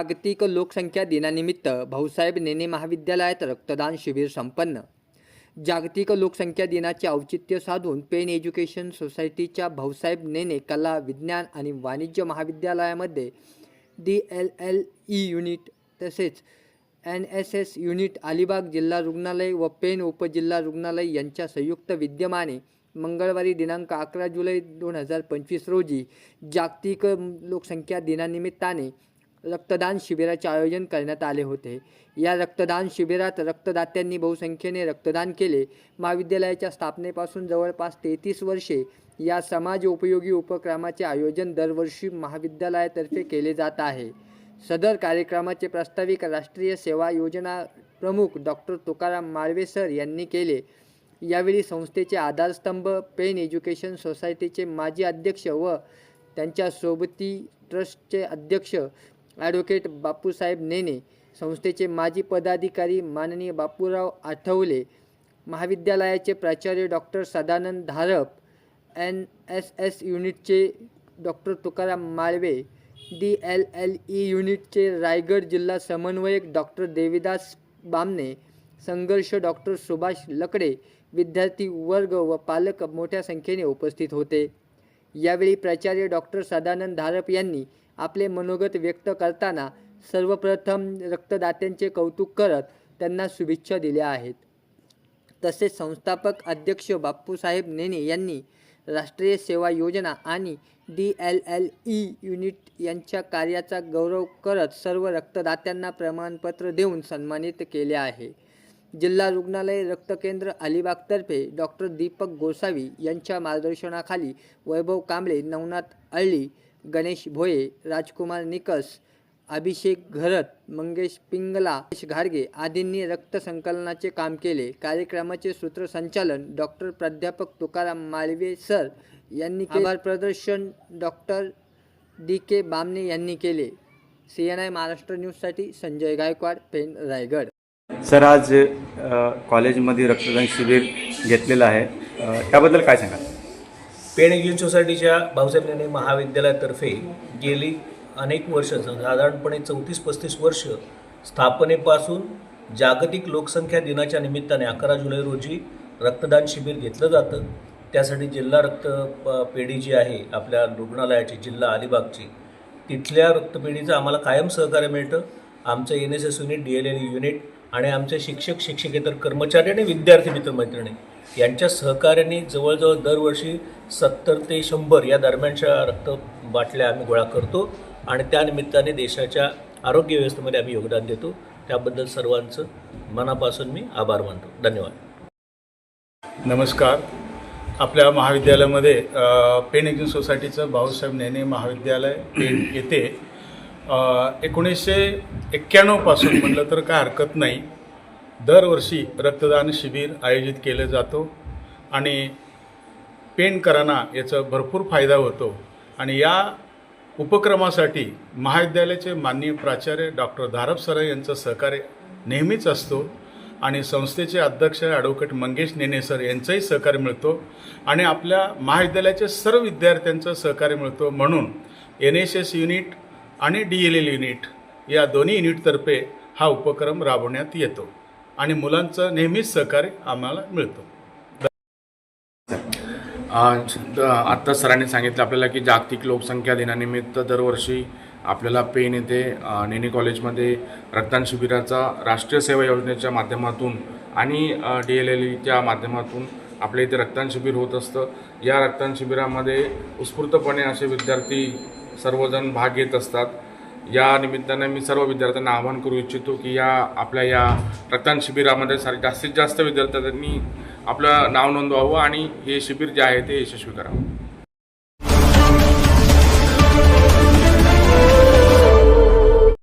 जागतिक लोकसंख्या दिनानिमित्त भाऊसाहेब नेने महाविद्यालयात रक्तदान शिबिर संपन्न. जागतिक लोकसंख्या दिनाचे औचित्य साधून पेन एज्युकेशन सोसायटीच्या भाऊसाहेब नेने कला विज्ञान आणि वाणिज्य महाविद्यालयामध्ये D L L E unit तसेच N S S unit Alibag जिल्हा रुग्णालय व पेन उपजिल्हा रुग्णालय यांच्या संयुक्त विद्यमाने मंगळवारी दिनांक अकरा जुलै दोन हजार पंचवीस रोजी जागतिक लोकसंख्या दिनानिमित्ताने रक्तदान शिबिराचे आयोजन करण्यात आले होते. या रक्तदान शिबिरात रक्तदात्यांनी बहुसंख्येने रक्तदान केले. महाविद्यालयाच्या स्थापनेपासून जवळपास तेहतीस वर्षे या समाज उपयोगी उपक्रमाचे आयोजन दरवर्षी महाविद्यालयातर्फे केले जात आहे. सदर कार्यक्रमाचे प्रास्ताविक राष्ट्रीय सेवा योजना प्रमुख डॉक्टर तुकाराम माळवे सर यांनी केले. यावेळी संस्थेचे आधारस्तंभ पेन एज्युकेशन सोसायटीचे माजी अध्यक्ष व त्यांच्या सोबती ट्रस्टचे अध्यक्ष ॲडव्होकेट बापूसाहेब नेने संस्थेचे माजी पदाधिकारी माननीय बापूराव आठवले महाविद्यालयाचे प्राचार्य doctor Sadanand Dharap N S S युनिटचे doctor Tukaram Malve D L L E युनिटचे रायगड जिल्हा समन्वयक डॉक्टर देविदास बामणे संघर्ष डॉक्टर सुभाष लकडे विद्यार्थी वर्ग व पालक मोठ्या संख्येने उपस्थित होते. यावेळी प्राचार्य डॉक्टर सदानंद धारप यांनी आपले मनोगत व्यक्त करताना सर्वप्रथम रक्तदात्यांचे कौतुक करत त्यांना शुभेच्छा दिल्या आहेत. तसेच संस्थापक अध्यक्ष बाप्पूसाहेब नेने यांनी राष्ट्रीय सेवा योजना आणि D L L E unit यांच्या कार्याचा गौरव करत सर्व रक्तदात्यांना प्रमाणपत्र देऊन सन्मानित केले आहे. जिल्हा रुग्णालय रक्तकेंद्र अलिबागतर्फे डॉक्टर दीपक गोसावी यांच्या मार्गदर्शनाखाली वैभव कांबळे नवनाथ अळ्ळी गणेश भोये राजकुमार निकस अभिषेक घरत मंगेश पिंगला महेश घाडगे आदींनी रक्त संकलनाचे काम केले. कार्यक्रमाचे सूत्रसंचालन डॉक्टर प्राध्यापक तुकाराम माळवे सर यांनी आभार प्रदर्शन डॉक्टर डी. के. बामने यांनी केले. सी एन आय महाराष्ट्र न्यूजसाठी संजय गायकवाड पेन रायगड. सर आज कॉलेजमध्ये रक्तदान शिबिर घेतलेलं आहे. त्याबद्दल काय सांगाल? पेण सोसायटीच्या भाऊसाहेब नेने महाविद्यालयातर्फे गेली अनेक वर्ष साधारणपणे चौतीस पस्तीस वर्ष स्थापनेपासून जागतिक लोकसंख्या दिनाच्या निमित्ताने अकरा जुलै रोजी रक्तदान शिबिर घेतलं जातं. त्यासाठी जिल्हा रक्त प- पेढी जी आहे आपल्या रुग्णालयाची जिल्हा अलिबागची तिथल्या रक्तपेढीचं आम्हाला कायम सहकार्य मिळतं. आमचं N S S unit D L L unit आणि आमचे शिक्षक शिक्षकेतर कर्मचारी आणि विद्यार्थी मित्रमैत्रिणी यांच्या सहकार्याने जवळजवळ दरवर्षी सत्तर ते शंभर या दरम्यानच्या रक्त बाटल्या आम्ही गोळा करतो आणि त्यानिमित्ताने देशाच्या आरोग्य व्यवस्थेमध्ये आम्ही योगदान देतो. त्याबद्दल सर्वांचं मनापासून मी आभार मानतो. धन्यवाद. नमस्कार. आपल्या महाविद्यालयामध्ये पेन एक्झिन सोसायटीचं भाऊसाहेब नेने महाविद्यालय पेन येथे एकोणीसशे एक्क्याण्णवपासून म्हटलं तर काय हरकत नाही. दरवर्षी रक्तदान शिबिर आयोजित केलं जातो आणि पेनकरांना याचा भरपूर फायदा होतो. आणि या उपक्रमासाठी महाविद्यालयाचे माननीय प्राचार्य डॉक्टर धारप सर यांचं सहकार्य नेहमीच असतो आणि संस्थेचे अध्यक्ष ॲडव्होकेट मंगेश नेने सर यांचंही सहकार्य मिळतो आणि आपल्या महाविद्यालयाचे सर्व विद्यार्थ्यांचं सहकार्य मिळतो म्हणून एन एस एस युनिट आणि डी एल एल युनिट या दोन्ही युनिटतर्फे हा उपक्रम राबवण्यात येतो. आणि मुलांचं नेहमीच सहकार्य आम्हाला मिळतं. आत्ता सरांनी सांगितलं आपल्याला की जागतिक लोकसंख्या दिनानिमित्त दरवर्षी आपल्याला पेन येथे अ, नेने कॉलेजमध्ये रक्तदान शिबिराचा राष्ट्रीय सेवा योजनेच्या माध्यमातून आणि डी एल एल ईच्या माध्यमातून आपल्या इथे रक्तदान शिबिर होत असतं. या रक्तदान शिबिरामध्ये उत्स्फूर्तपणे असे विद्यार्थी सर्वजण भाग घेत असतात. या निमित्ताने मी सर्व विद्यार्थ्यांना आवाहन करू इच्छितो की या आपल्या या रक्तदान शिबिरामध्ये सारे जास्तीत जास्त विद्यार्थ्यांनी आपलं नाव नोंदवावं आणि हे शिबिर जे आहे ते यशस्वी करावं.